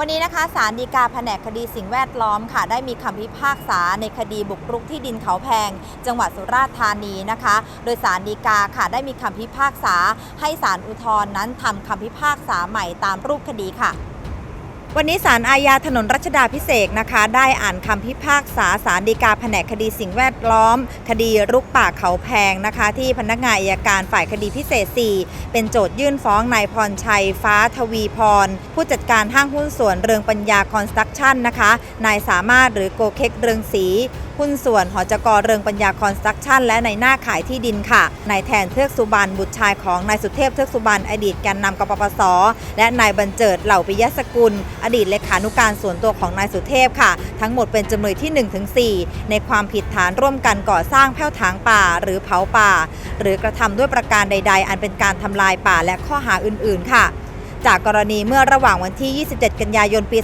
วันนี้นะคะศาลฎีกาแผนกคดีสิ่งแวดล้อมค่ะ ได้มีคำพิพากษาในคดีบุกรุกที่ดินเขาแพง จังหวัดสุราษฎร์ธานีนะคะ โดยศาลฎีกาค่ะได้มีคำพิพากษา ให้ศาลอุทธรณ์นั้นทำคำพิพากษาใหม่ตามรูปคดีค่ะ วันนี้ศาลอาญาถนนรัชดาพิเศษนะคะ ได้อ่านคำพิพากษาศาลฎีกาแผนกคดีสิ่งแวดล้อม คดีรุกป่าเขาแพงนะคะ ที่พนักงานอัยการฝ่ายคดีพิเศษ 4 เป็นโจทยื่นฟ้องนายพรชัย ฟ้าทวีพร ผู้จัดการห้างหุ้นส่วนเรืองปัญญาคอนสตรักชั่นนะคะ นายสามารถหรือโกเค็กเรืองศรี หุ้นส่วนหอจกเรืองปัญญาคอนสตรักชั่น และในหน้าขายที่ดินค่ะ นายแทนเทือกสุบรรณบุตรชายของนายสุเทพเทือกสุบรรณอดีตแกนนำกปปส และนายบรรเจิดเหล่าปิยสกุล อดีตเลขานุการส่วนตัวของนายสุเทพค่ะ ทั้งหมดเป็นจำเลยที่ 1-4 ในความผิดฐานร่วมกันก่อสร้างแผ้วถางป่า หรือเผาป่า หรือกระทำด้วยประการใด ๆ อันเป็นการทำลายป่าและข้อหาอื่น ๆ ค่ะ จากกรณีเมื่อระหว่างวันที่ 27 กันยายน ปี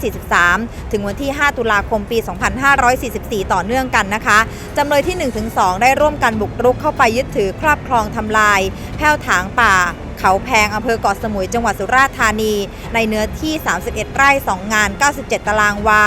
2543 ถึงวันที่ 5 ตุลาคม ปี 2544 ต่อเนื่องกันนะคะ จำเลยที่ 1-2 ได้ร่วมกันบุกรุกเข้าไปยึดถือครอบครองทำลาย แผ้วถางป่าเขาแพงอำเภอเกาะสมุย จังหวัดสุราษฎร์ธานี ในเนื้อที่ 31 ไร่ 2 งาน 97 ตารางวา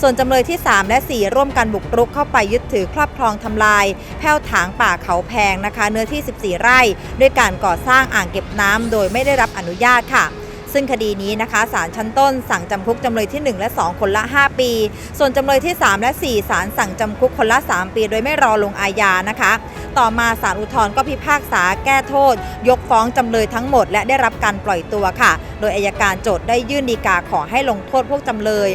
ส่วนจำเลยที่ 3 และ 4 ร่วมกันบุกรุกเข้าไปยึดถือครอบครองทำลาย แผ้วถางป่าเขาแพงนะคะ เนื้อที่ 14 ไร่ ด้วยการก่อสร้างอ่างเก็บน้ำโดยไม่ได้รับอนุญาตค่ะซึ่งคดีนี้นะคะศาลชั้นต้นสั่งจำคุกจำเลยที่ 1 และ 2 คนละ 5 ปี ส่วนจำเลยที่ 3 และ 4ศาลสั่งจำคุกคนละ 3 ปี โดยไม่รอลงอาญานะคะ ต่อมาศาลอุทธรณ์ก็พิพากษาแก้โทษ ยกฟ้องจำเลยทั้งหมด และได้รับการปล่อยตัวค่ะ โดยอายการโจทย์ได้ยื่นฎีกาขอให้ลงโทษพวกจำเลย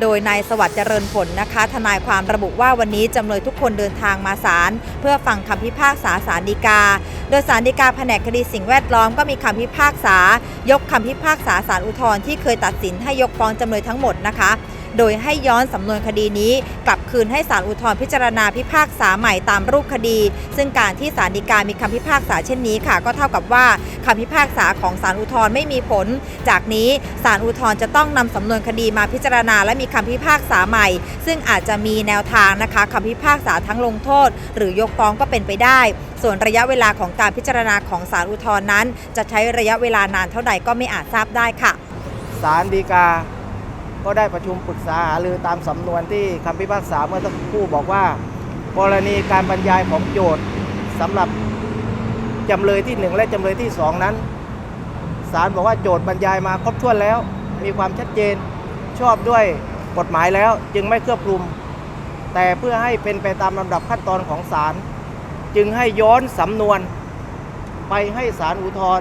โดยนายสวัสดิ์เจริญผลนะคะ ทนายความระบุว่าวันนี้จำเลยทุกคนเดินทางมาศาลเพื่อฟังคำพิพากษาศาลฎีกา โดยศาลฎีกาแผนกคดีสิ่งแวดล้อมก็มีคำพิพากษา ยกคำพิพากษาศาลอุทธรณ์ที่เคยตัดสินให้ยกฟ้องจำเลยทั้งหมดนะคะ โดยให้ย้อนสำนวนคดีนี้ กลับคืนให้ศาลอุทธรณ์พิจารณาพิพากษาใหม่ตามรูปคดี ซึ่งการที่ศาลฎีกามีคำพิพากษาเช่นนี้ค่ะ ก็เท่ากับว่าคำพิพากษาของศาลอุทธรณ์ไม่มีผล จากนี้ศาลอุทธรณ์จะต้องนำสำนวนคดีมาพิจารณาและมีคำพิพากษาใหม่ ซึ่งอาจจะมีแนวทางนะคะคำพิพากษาทั้งลงโทษ หรือยกฟ้องก็เป็นไปได้ ส่วนระยะเวลาของการพิจารณาของศาลอุทธรณ์นั้น จะใช้ระยะเวลานานเท่าใดก็ไม่อาจทราบได้ค่ะศาลฎีกา ก็ได้ประชุมปรึกษาหารือตามสำนวนที่คำพิพากษาเมื่อสักครู่บอกว่า กรณีการบรรยายของโจทย์สำหรับจำเลยที่หนึ่งและจำเลยที่สองนั้นศาลบอกว่าโจทย์บรรยายมาครบถ้วนแล้ว มีความชัดเจนชอบด้วยกฎหมายแล้วจึงไม่เครือบคลุม แต่เพื่อให้เป็นไปตามลำดับขั้นตอนของศาลจึงให้ย้อนสำนวน ไปให้ศาลอุทธร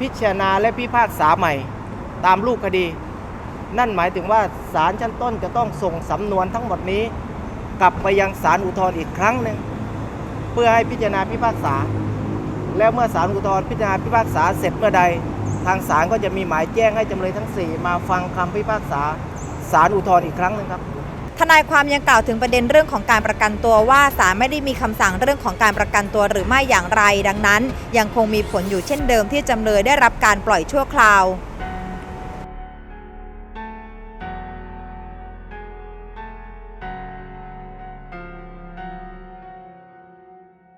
พิจารณาและพิพากษาใหม่ ตามรูปคดี นั่นหมายถึงว่าศาลชั้นต้นจะต้องส่งสำนวนทั้งหมดนี้ กลับไปยังศาลอุทธรณ์อีกครั้งหนึ่งเพื่อให้พิจารณาพิพากษา แล้วเมื่อศาลอุทธรณ์พิจารณาพิพากษาเสร็จเมื่อใด ทางศาลก็จะมีหมายแจ้งให้จำเลยทั้ง 4 มาฟังคำพิพากษาศาลอุทธรณ์อีกครั้งหนึ่งครับทนายความยังกล่าวถึงประเด็นเรื่องของการประกันตัวว่าศาลไม่ได้มีคำสั่งเรื่องของการประกันตัวหรือไม่อย่างไร ดังนั้น ยังคงมีผลอยู่เช่นเดิมที่จำเลยได้รับการปล่อยชั่วคราว